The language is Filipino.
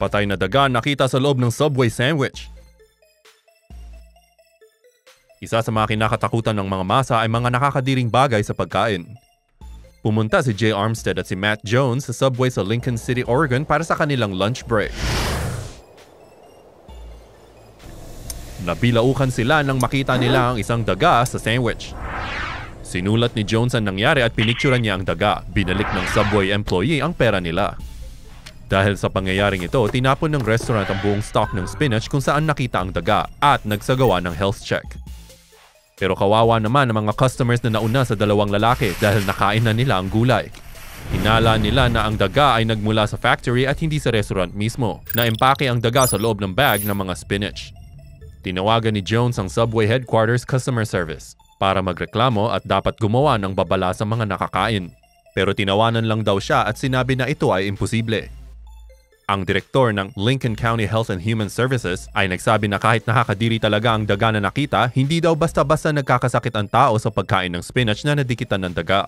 Patay na daga nakita sa loob ng Subway sandwich. Isa sa mga kinakatakutan ng mga masa ay mga nakakadiring bagay sa pagkain. Pumunta si Jay Armstead at si Matt Jones sa Subway sa Lincoln City, Oregon para sa kanilang lunch break. Nabilaukan sila nang makita nila ang isang daga sa sandwich. Sinulat ni Jones ang nangyari at pinicturean niya ang daga. Binalik ng Subway employee ang pera nila. Dahil sa pangyayaring ito, tinapon ng restaurant ang buong stock ng spinach kung saan nakita ang daga at nagsagawa ng health check. Pero kawawa naman ang mga customers na nauna sa dalawang lalaki dahil nakain na nila ang gulay. Hinala nila na ang daga ay nagmula sa factory at hindi sa restaurant mismo. Naimpake ang daga sa loob ng bag ng mga spinach. Tinawagan ni Jones ang Subway Headquarters Customer Service para magreklamo at dapat gumawa ng babala sa mga nakakain. Pero tinawanan lang daw siya at sinabi na ito ay imposible. Ang direktor ng Lincoln County Health and Human Services ay nagsabi na kahit nakakadiri talaga ang daga na nakita, hindi daw basta-basta nagkakasakit ang tao sa pagkain ng spinach na nadikitan ng daga.